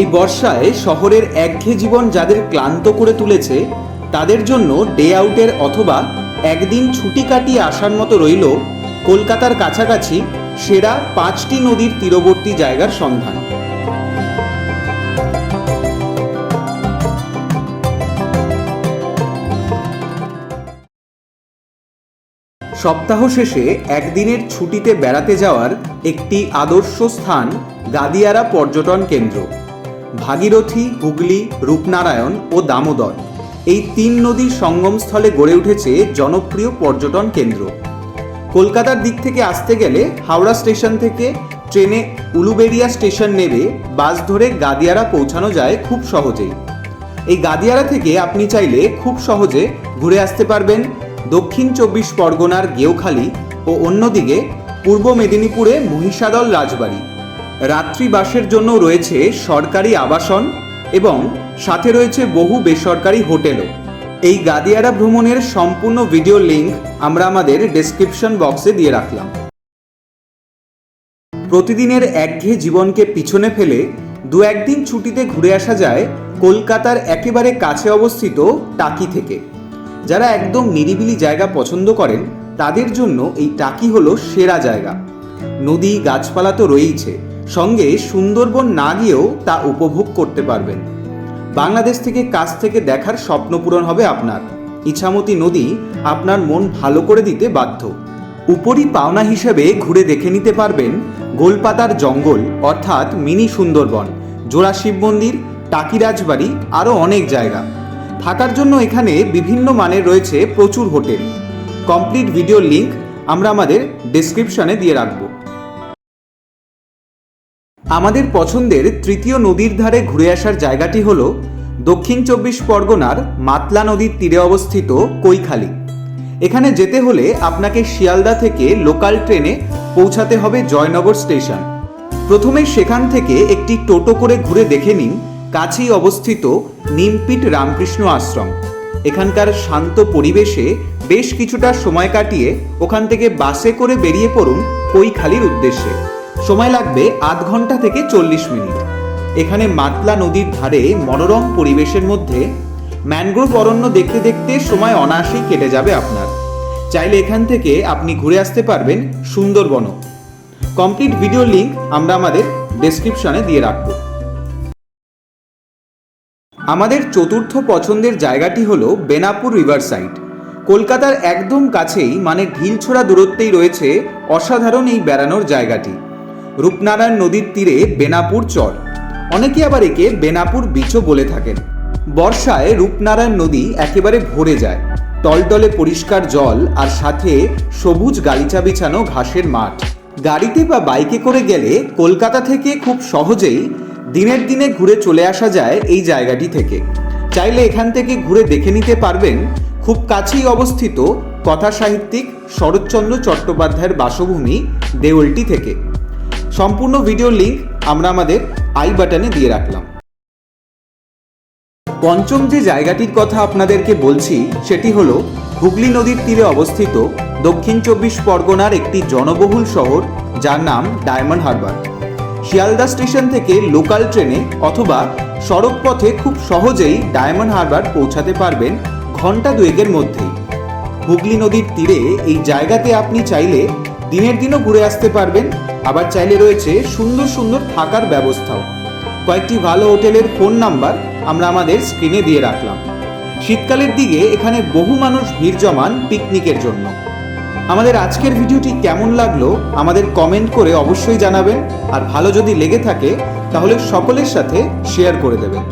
এই বর্ষায় শহরের একঘেয়ে জীবন যাদের ক্লান্ত করে তুলেছে, তাদের জন্য ডে আউটের অথবা একদিন ছুটি কাটিয়ে আসার মতো রইল কলকাতার কাছাকাছি সেরা পাঁচটি নদীর তীরবর্তী জায়গার সন্ধান। সপ্তাহ শেষে একদিনের ছুটিতে বেড়াতে যাওয়ার একটি আদর্শ স্থান গাদিয়ারা পর্যটন কেন্দ্র। ভাগীরথী, হুগলি, রূপনারায়ণ ও দামোদর। এই তিন নদীর সঙ্গমস্থলে গড়ে উঠেছে জনপ্রিয় পর্যটন কেন্দ্র। কলকাতার দিক থেকে আসতে গেলে হাওড়া স্টেশন থেকে ট্রেনে উলুবেড়িয়া স্টেশন নেবে বাস ধরে গাদিয়ারা পৌঁছানো যায় খুব সহজেই। এই গাদিয়ারা থেকে আপনি চাইলে খুব সহজে ঘুরে আসতে পারবেন দক্ষিণ চব্বিশ পরগনার গেওখালি ও অন্যদিকে পূর্ব মেদিনীপুরে মহিষাদল রাজবাড়ি। রাত্রিবাসের জন্য রয়েছে সরকারি আবাসন এবং সাথে রয়েছে বহু বেসরকারি হোটেলও। এই গাদিয়ারা ভ্রমণের সম্পূর্ণ ভিডিও লিংক আমরা আমাদের ডেসক্রিপশন বক্সে দিয়ে রাখলাম। প্রতিদিনের একঘেয়ে জীবনকে পিছনে ফেলে দু একদিন ছুটিতে ঘুরে আসা যায় কলকাতার একেবারে কাছে অবস্থিত টাকি থেকে। যারা একদম নিরিবিলি জায়গা পছন্দ করেন, তাদের জন্য এই টাকি হলো সেরা জায়গা। নদী, গাছপালা তো রয়েইছে। সঙ্গে সুন্দরবন না গিয়েও তা উপভোগ করতে পারবেন। বাংলাদেশ থেকে কাছ থেকে দেখার স্বপ্ন পূরণ হবে আপনার। ইছামতি নদী আপনার মন ভালো করে দিতে বাধ্য। উপরি পাওনা হিসেবে ঘুরে দেখে নিতে পারবেন গোলপাতার জঙ্গল, অর্থাৎ মিনি সুন্দরবন জোড়া শিব মন্দির, টাকি রাজবাড়ি, আরও অনেক জায়গা। থাকার জন্য এখানে বিভিন্ন মানের রয়েছে প্রচুর হোটেল। কমপ্লিট ভিডিও লিংক আমরা আমাদের ডেসক্রিপশনে দিয়ে রাখব। আমাদের পছন্দের তৃতীয় নদীর ধারে ঘুরে আসার জায়গাটি হল দক্ষিণ চব্বিশ পরগনার মাতলা নদীর তীরে অবস্থিত কৈখালি। এখানে যেতে হলে আপনাকে শিয়ালদা থেকে লোকাল ট্রেনে পৌঁছাতে হবে জয়নগর স্টেশন। প্রথমে সেখান থেকে একটি টোটো করে ঘুরে দেখে নিন কাছেই অবস্থিত নিমপিট রামকৃষ্ণ আশ্রম। এখানকার শান্ত পরিবেশে বেশ কিছুটা সময় কাটিয়ে ওখান থেকে বাসে করে বেরিয়ে পড়ুন কৈখালির উদ্দেশ্যে। সময় লাগবে আধ ঘণ্টা থেকে চল্লিশ মিনিট। এখানে মাতলা নদীর ধারে মনোরম পরিবেশের মধ্যে ম্যানগ্রোভ অরণ্য দেখতে দেখতে সময় অনায়াসেই কেটে যাবে আপনার। চাইলে এখান থেকে আপনি ঘুরে আসতে পারবেন সুন্দরবনও। কমপ্লিট ভিডিও লিংক আমরা আমাদের ডেসক্রিপশনে দিয়ে রাখব। আমাদের চতুর্থ পছন্দের জায়গাটি হলো বেনাপুর রিভার সাইড কলকাতার একদম কাছেই মানে ঢিলছোড়া দূরত্বেই রয়েছে অসাধারণ এই বেড়ানোর জায়গাটি। রূপনারায়ণ নদীর তীরে বেনাপুর চর। অনেকে আবার একে বেনাপুর বিচও বলে থাকেন। বর্ষায় রূপনারায়ণ নদী একেবারে ভরে যায়। টলটলে পরিষ্কার জল আর সাথে সবুজ গালিচা বিছানো ঘাসের মাঠ। গাড়িতে বা বাইকে করে গেলে কলকাতা থেকে খুব সহজেই দিনের দিনে ঘুরে চলে আসা যায় এই জায়গাটি থেকে। চাইলে এখান থেকে ঘুরে দেখে নিতে পারবেন খুব কাছেই অবস্থিত কথা সাহিত্যিক শরৎচন্দ্র চট্টোপাধ্যায়ের বাসভূমি দেওলটি থেকে। সম্পূর্ণ ভিডিও লিংক আমরা আমাদের আই বাটনে দিয়ে রাখলাম। পঞ্চম যে জায়গাটির কথা আপনাদেরকে বলছি, সেটি হলো হুগলি নদীর তীরে অবস্থিত দক্ষিণ চব্বিশ পরগনার একটি জনবহুল শহর, যার নাম ডায়মন্ড হারবার। শিয়ালদা স্টেশন থেকে লোকাল ট্রেনে অথবা সড়ক পথে খুব সহজেই ডায়মন্ড হারবার পৌঁছাতে পারবেন ঘণ্টা দুয়েকের মধ্যেই। হুগলি নদীর তীরে এই জায়গাতে আপনি চাইলে দিনের দিনও ঘুরে আসতে পারবেন আবার চাইলে রয়েছে সুন্দর সুন্দর থাকার ব্যবস্থাও। কয়েকটি ভালো হোটেলের ফোন নাম্বার আমরা আমাদের স্ক্রিনে দিয়ে রাখলাম। শীতকালের দিকে এখানে বহু মানুষ ভিড় জমান পিকনিকের জন্য। আমাদের আজকের ভিডিওটি কেমন লাগল আমাদের কমেন্ট করে অবশ্যই জানাবেন। আর ভালো যদি লেগে থাকে, তাহলে সকলের সাথে শেয়ার করে দেবেন।